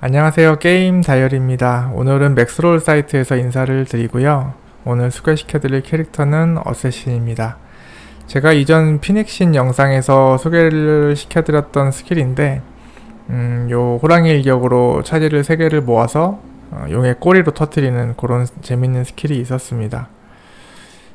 안녕하세요. 게임 다이어리입니다. 오늘은 맥스롤 사이트에서 인사를 드리고요. 오늘 소개시켜드릴 캐릭터는 어쌔신입니다. 제가 이전 피닉신 영상에서 소개를 시켜드렸던 스킬인데, 음, 요 호랑이 일격으로 차지를 3개를 모아서 어, 용의 꼬리로 터트리는 그런 재밌는 스킬이 있었습니다.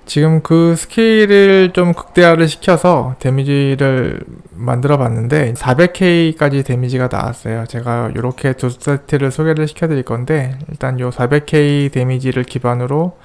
지금 그 스킬을 좀 극대화를 시켜서 데미지를 만들어 봤는데 400K까지 데미지가 나왔어요. 제가 이렇게 두 세트를 소개를 시켜 드릴 건데 일단 요 400K 데미지를 기반으로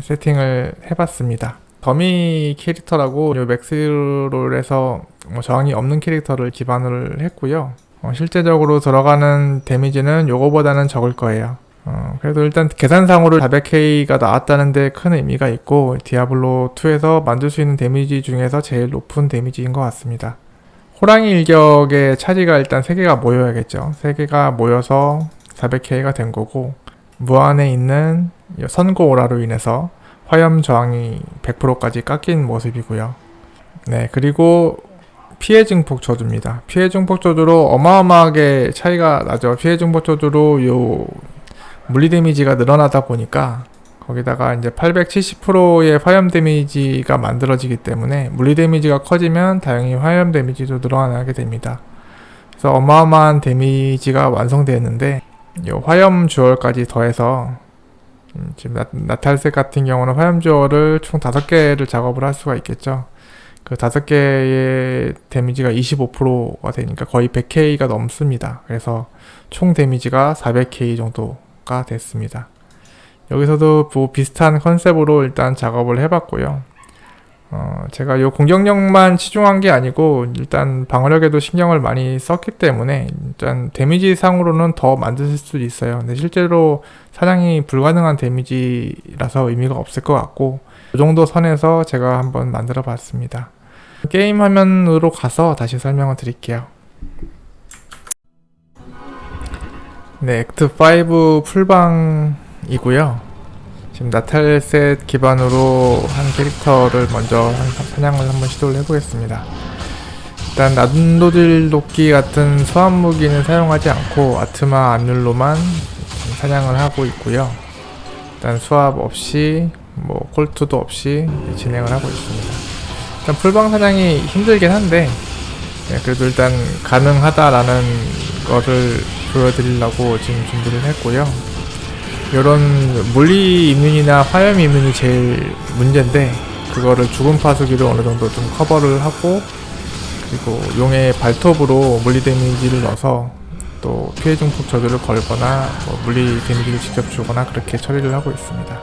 세팅을 해봤습니다. 더미 캐릭터라고 요 맥스롤에서 뭐 저항이 없는 캐릭터를 기반으로 했고요. 어, 실제적으로 들어가는 데미지는 요거보다는 적을 거예요. 어, 그래도 일단 계산상으로 400K가 나왔다는데 큰 의미가 있고 디아블로 2에서 만들 수 있는 데미지 중에서 제일 높은 데미지인 것 같습니다. 호랑이 일격의 차지가 일단 3개가 모여야겠죠. 3개가 모여서 400K가 된 거고 무안에 있는 선고 오라로 인해서 화염 저항이 100%까지 깎인 모습이고요. 네, 그리고 피해 증폭 저주입니다. 피해 증폭 저주로 어마어마하게 차이가 나죠. 피해 증폭 저주로 요 물리 데미지가 늘어나다 보니까 거기다가 이제 870%의 화염 데미지가 만들어지기 때문에 물리 데미지가 커지면 다행히 화염 데미지도 늘어나게 됩니다. 그래서 어마어마한 데미지가 완성되었는데 이 화염 주얼까지 더해서 음, 지금 나, 나탈색 같은 경우는 화염 주얼을 총 5개를 작업을 할 수가 있겠죠. 그 5개의 데미지가 25%가 되니까 거의 100K가 넘습니다. 그래서 총 데미지가 400K 정도 가 됐습니다. 여기서도 뭐 비슷한 컨셉으로 일단 작업을 해봤고요. 어, 제가 이 공격력만 치중한 게 아니고 일단 방어력에도 신경을 많이 썼기 때문에 일단 데미지 상으로는 더 만드실 수 있어요. 근데 실제로 사냥이 불가능한 데미지라서 의미가 없을 것 같고 이 정도 선에서 제가 한번 만들어 봤습니다. 게임 화면으로 가서 다시 설명을 드릴게요. 네, 액트 5 풀방이고요. 지금 나탈셋 기반으로 한 캐릭터를 먼저 한 사냥을 한번 시도를 해보겠습니다. 일단 난도질 도끼 같은 소환 무기는 사용하지 않고 아트마 안율로만 사냥을 하고 있고요. 일단 수압 없이 뭐 콜트도 없이 진행을 하고 있습니다. 일단 풀방 사냥이 힘들긴 한데 네, 그래도 일단 가능하다라는 거를 보여드리려고 지금 준비를 했고요. 이런 물리 이문이나 화염 이문이 제일 문제인데 그거를 죽음 파수기로 어느 정도 좀 커버를 하고 그리고 용의 발톱으로 물리 데미지를 넣어서 또 피해 증폭 저주를 걸거나 뭐 물리 데미지를 직접 주거나 그렇게 처리를 하고 있습니다.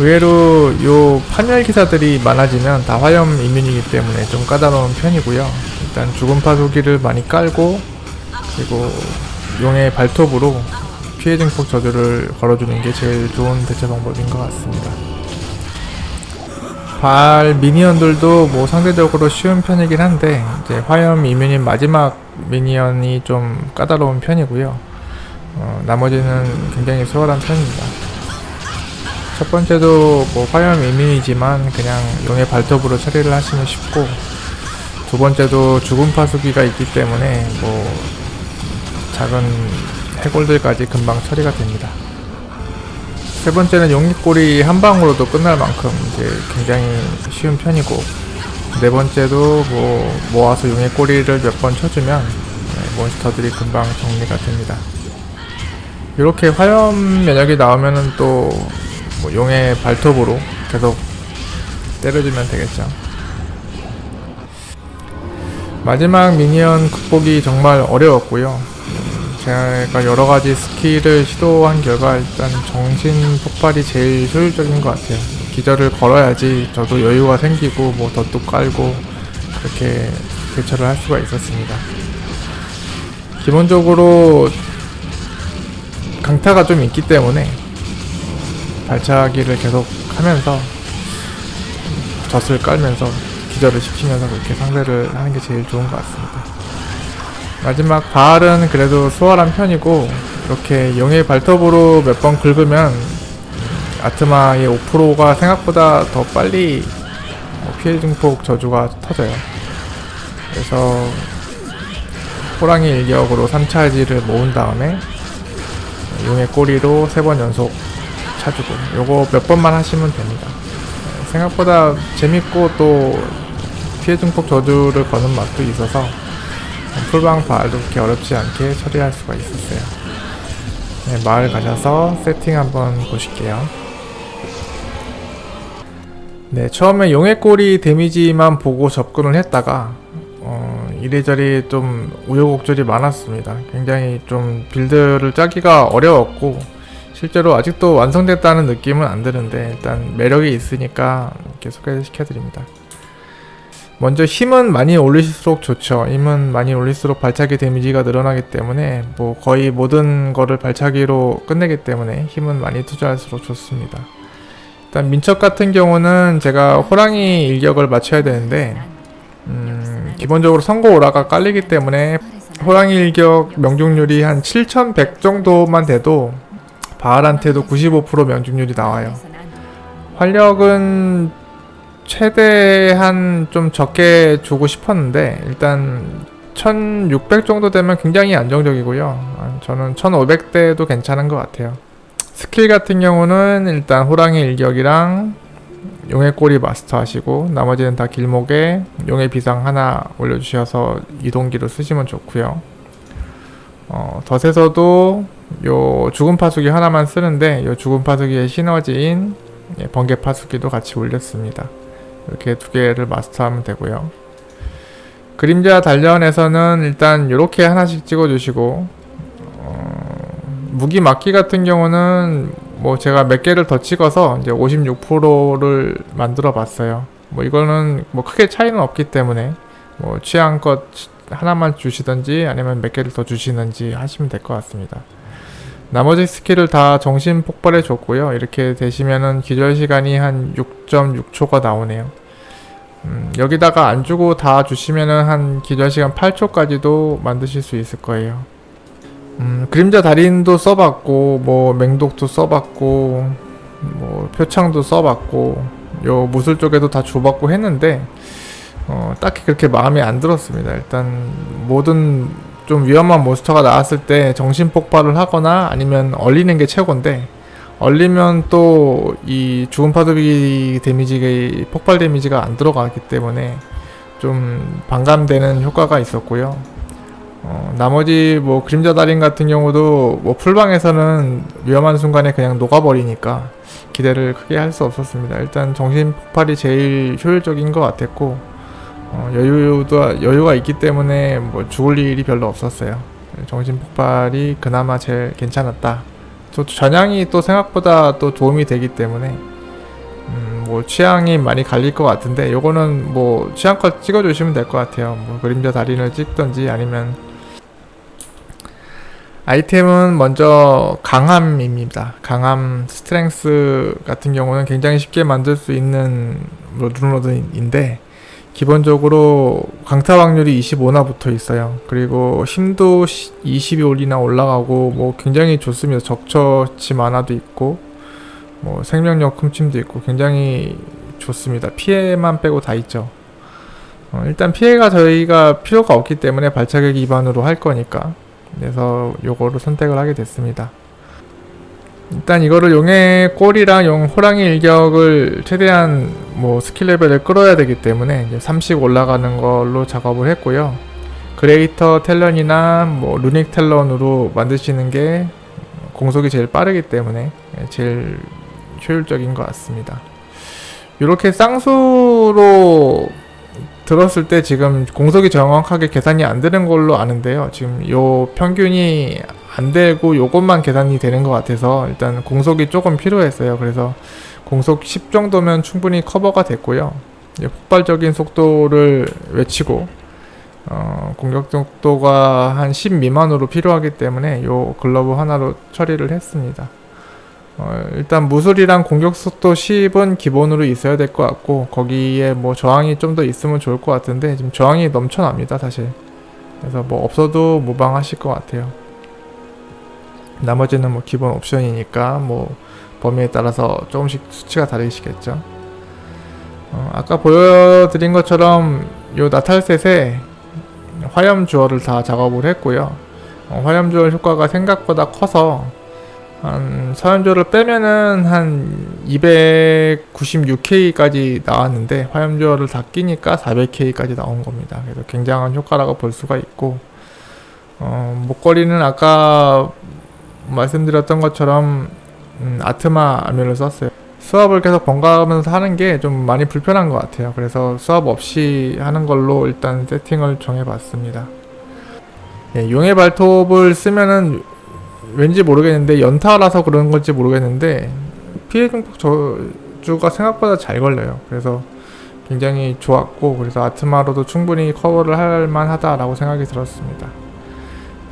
의외로 요 판열 기사들이 많아지면 다 화염 이민이기 때문에 좀 까다로운 편이고요. 일단 죽음 파수기를 많이 깔고 그리고 용의 발톱으로 피해 증폭 저주를 걸어주는 게 제일 좋은 대체 방법인 것 같습니다. 발 미니언들도 뭐 상대적으로 쉬운 편이긴 한데 이제 화염 이민인 마지막 미니언이 좀 까다로운 편이고요. 어, 나머지는 굉장히 수월한 편입니다. 첫 번째도 뭐 화염 이민이지만 그냥 용의 발톱으로 처리를 하시면 쉽고 두 번째도 죽음 파수기가 있기 때문에 뭐 작은 해골들까지 금방 처리가 됩니다. 세 번째는 용익골이 한 방으로도 끝날 만큼 이제 굉장히 쉬운 편이고 네 번째도 뭐 모아서 용의 꼬리를 몇 번 쳐주면 네, 몬스터들이 금방 정리가 됩니다. 이렇게 화염 면역이 나오면은 또 뭐 용의 발톱으로 계속 때려주면 되겠죠. 마지막 미니언 극복이 정말 어려웠고요. 제가 여러 가지 스킬을 시도한 결과 일단 정신 폭발이 제일 효율적인 것 같아요. 기절을 걸어야지 저도 여유가 생기고 뭐 덧도 깔고 그렇게 대처를 할 수가 있었습니다. 기본적으로 강타가 좀 있기 때문에 발차기를 계속 하면서 젖을 깔면서 기절을 시키면서 그렇게 상대를 하는 게 제일 좋은 것 같습니다. 마지막 바알은 그래도 수월한 편이고 이렇게 용의 발톱으로 몇 번 긁으면 아트마의 5%가 생각보다 더 빨리 뭐 피해 증폭 저주가 터져요. 그래서 호랑이 일격으로 3차지를 모은 다음에 용의 꼬리로 세번 연속 차주고 요거 몇 번만 하시면 됩니다. 네, 생각보다 재밌고 또 피해 증폭 저주를 거는 맛도 있어서 풀방 바알도 그렇게 어렵지 않게 처리할 수가 있었어요. 네, 마을 가셔서 세팅 한번 보실게요. 네, 처음에 용의 꼬리 데미지만 보고 접근을 했다가 어, 이래저래 좀 우여곡절이 많았습니다. 굉장히 좀 빌드를 짜기가 어려웠고 실제로 아직도 완성됐다는 느낌은 안 드는데 일단 매력이 있으니까 이렇게 소개시켜 드립니다. 먼저 힘은 많이 올리실수록 좋죠. 힘은 많이 올릴수록 발차기 데미지가 늘어나기 때문에 뭐 거의 모든 거를 발차기로 끝내기 때문에 힘은 많이 투자할수록 좋습니다. 일단 민첩 같은 경우는 제가 호랑이 일격을 맞춰야 되는데 음, 기본적으로 선거 오라가 깔리기 때문에 호랑이 일격 명중률이 한 7100 정도만 돼도 바알한테도 95% 명중률이 나와요. 활력은 최대한 좀 적게 주고 싶었는데 일단 1600 정도 되면 굉장히 안정적이고요. 아, 저는 1500대도 괜찮은 것 같아요. 스킬 같은 경우는 일단 호랑이 일격이랑 용의 꼬리 마스터 하시고 나머지는 다 길목에 용의 비상 하나 올려주셔서 이동기로 쓰시면 좋고요. 어, 덫에서도 요 죽은 파수기 하나만 쓰는데 요 죽은 파수기의 시너지인 예, 번개 파수기도 같이 올렸습니다. 이렇게 두 개를 마스터하면 되고요. 그림자 단련에서는 일단 이렇게 하나씩 찍어주시고 어, 무기 막기 같은 경우는 뭐 제가 몇 개를 더 찍어서 이제 56%를 만들어 봤어요. 뭐 이거는 뭐 크게 차이는 없기 때문에 뭐 취향껏 하나만 주시든지 아니면 몇 개를 더 주시는지 하시면 될 것 같습니다. 나머지 스킬을 다 정신 폭발해 줬고요. 이렇게 되시면은 기절 시간이 한 6.6초가 나오네요. 음, 여기다가 안 주고 다 주시면은 한 기절 시간 8초까지도 만드실 수 있을 거예요. 음, 그림자 달인도 써봤고, 뭐 맹독도 써봤고, 뭐 표창도 써봤고, 요 무술 쪽에도 다 줘봤고 했는데, 어, 딱히 그렇게 마음에 안 들었습니다. 일단 모든 좀 위험한 몬스터가 나왔을 때 정신 폭발을 하거나 아니면 얼리는 게 최고인데 얼리면 또 이 죽은 파도비 데미지가 폭발 데미지가 안 들어가기 때문에 좀 반감되는 효과가 있었고요. 어, 나머지 뭐 그림자 달인 같은 경우도 뭐 풀방에서는 위험한 순간에 그냥 녹아버리니까 기대를 크게 할 수 없었습니다. 일단 정신 폭발이 제일 효율적인 것 같았고 어, 여유도 여유가 있기 때문에 뭐 죽을 일이 별로 없었어요. 정신 폭발이 그나마 제일 괜찮았다. 또 전향이 또 생각보다 또 도움이 되기 때문에 음, 뭐 취향이 많이 갈릴 것 같은데 요거는 뭐 취향껏 찍어주시면 될 것 같아요. 뭐 그림자 달인을 찍던지 아니면 아이템은 먼저 강함입니다. 강함 스트렝스 같은 경우는 굉장히 쉽게 만들 수 있는 루너드인데 기본적으로 강타 확률이 25나 붙어 있어요. 그리고 힘도 20이 올리나 올라가고 뭐 굉장히 좋습니다. 적처치 만화도 있고 뭐 생명력 흠침도 있고 굉장히 좋습니다. 피해만 빼고 다 있죠. 어, 일단 피해가 저희가 필요가 없기 때문에 발차기 기반으로 할 거니까 그래서 요거를 선택을 하게 됐습니다. 일단 이거를 용의 꼬리랑 용 호랑이 일격을 최대한 뭐 스킬 레벨을 끌어야 되기 때문에 이제 30 올라가는 걸로 작업을 했고요. 그레이터 텔런이나 뭐 루닉 텔런으로 만드시는 게 공속이 제일 빠르기 때문에 제일 효율적인 것 같습니다. 이렇게 쌍수로 들었을 때 지금 공속이 정확하게 계산이 안 되는 걸로 아는데요. 지금 요 평균이 안 되고 요것만 계산이 되는 것 같아서 일단 공속이 조금 필요했어요. 그래서 공속 10 정도면 충분히 커버가 됐고요. 폭발적인 속도를 외치고 어, 공격 속도가 한 10 미만으로 필요하기 때문에 요 글러브 하나로 처리를 했습니다. 어, 일단 무술이랑 공격 속도 10은 기본으로 있어야 될 것 같고 거기에 뭐 저항이 좀 더 있으면 좋을 것 같은데 지금 저항이 넘쳐납니다 사실. 그래서 뭐 없어도 무방하실 것 같아요. 나머지는 뭐 기본 옵션이니까 뭐 범위에 따라서 조금씩 수치가 다르시겠죠. 어, 아까 보여드린 것처럼 요 나탈셋에 화염 주얼을 다 작업을 했고요. 어, 화염 주얼 효과가 생각보다 커서 한 화염 주얼을 빼면은 한 296K까지 나왔는데 화염 주얼을 다 끼니까 400K까지 나온 겁니다. 그래서 굉장한 효과라고 볼 수가 있고 어, 목걸이는 아까 말씀드렸던 것처럼 음, 아트마 아뮤를 썼어요. 수압을 계속 번갈아가면서 하는 게 좀 많이 불편한 것 같아요. 그래서 수압 없이 하는 걸로 일단 세팅을 정해봤습니다. 예, 용의 발톱을 쓰면은 왠지 모르겠는데 연타라서 그런 건지 모르겠는데 피해 증폭 저주가 생각보다 잘 걸려요. 그래서 굉장히 좋았고 그래서 아트마로도 충분히 커버를 할 만하다라고 생각이 들었습니다.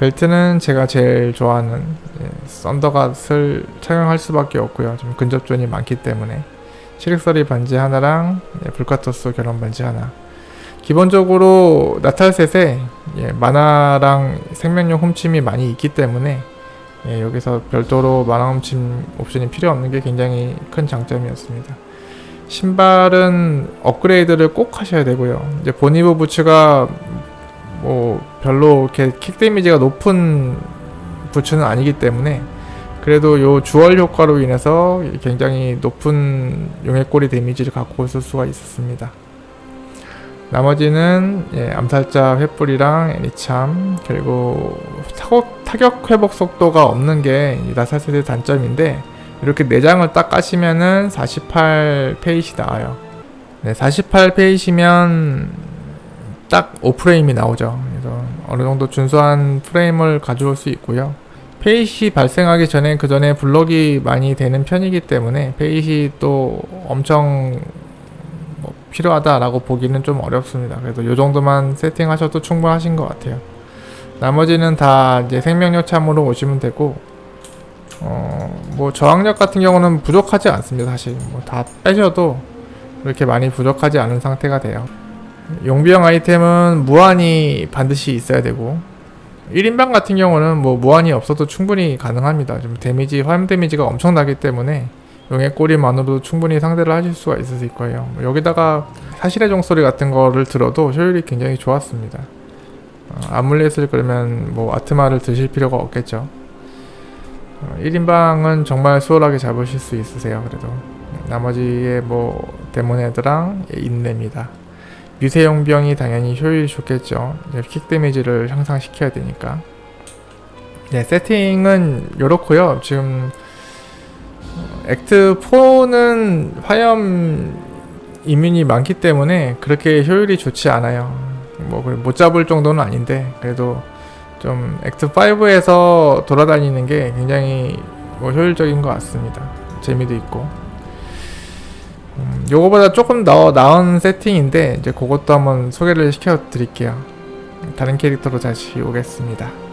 벨트는 제가 제일 좋아하는 예, 썬더갓을 착용할 수밖에 없고요. 좀 근접존이 많기 때문에 시력서리 반지 하나랑 예, 불카토스 결혼 반지 하나. 기본적으로 나탈셋에 예, 만화랑 생명력 훔침이 많이 있기 때문에 예, 여기서 별도로 만화 훔침 옵션이 필요 없는 게 굉장히 큰 장점이었습니다. 신발은 업그레이드를 꼭 하셔야 되고요. 이제 보니브 부츠가 뭐 별로 이렇게 킥 데미지가 높은 부츠는 아니기 때문에 그래도 요 주얼 효과로 인해서 굉장히 높은 용의 꼬리 데미지를 갖고 있을 수가 있었습니다. 나머지는 예, 암살자 횃불이랑 애니참 그리고 타격, 타격 회복 속도가 없는 게 나사셋의 단점인데 이렇게 내장을 딱 까시면은 48 페이시 나와요. 네, 48 페이시면 딱 5프레임이 나오죠. 어느 정도 준수한 프레임을 가져올 수 있고요. 페이시 발생하기 전에 그 전에 블록이 많이 되는 편이기 때문에 페이시 또 엄청 뭐 필요하다라고 보기는 좀 어렵습니다. 그래도 이 정도만 세팅하셔도 충분하신 것 같아요. 나머지는 다 이제 생명력 참으로 오시면 되고 어, 뭐 저항력 같은 경우는 부족하지 않습니다. 사실 뭐 다 빼셔도 그렇게 많이 부족하지 않은 상태가 돼요. 용비형 아이템은 무한이 반드시 있어야 되고 1인방 같은 경우는 뭐 무한이 없어도 충분히 가능합니다. 좀 데미지, 화염 데미지가 엄청나기 때문에 용의 꼬리만으로도 충분히 상대를 하실 수가 있을 거예요. 뭐 여기다가 사실의 종소리 같은 거를 들어도 효율이 굉장히 좋았습니다. 어, 아물렛을 그러면 뭐 아트마를 드실 필요가 없겠죠. 어, 1인방은 정말 수월하게 잡으실 수 있으세요. 그래도 나머지의 뭐 데몬 헤드랑 인내입니다. 유세용병이 당연히 효율이 좋겠죠. 킥 데미지를 향상시켜야 되니까. 네, 세팅은 요렇고요. 지금 어, 액트 4는 화염 이민이 많기 때문에 그렇게 효율이 좋지 않아요. 뭐 못 잡을 정도는 아닌데 그래도 좀 액트 5에서 돌아다니는 게 굉장히 뭐 효율적인 것 같습니다. 재미도 있고. 음, 요거보다 조금 더 나은 세팅인데 이제 그것도 한번 소개를 시켜 드릴게요. 다른 캐릭터로 다시 오겠습니다.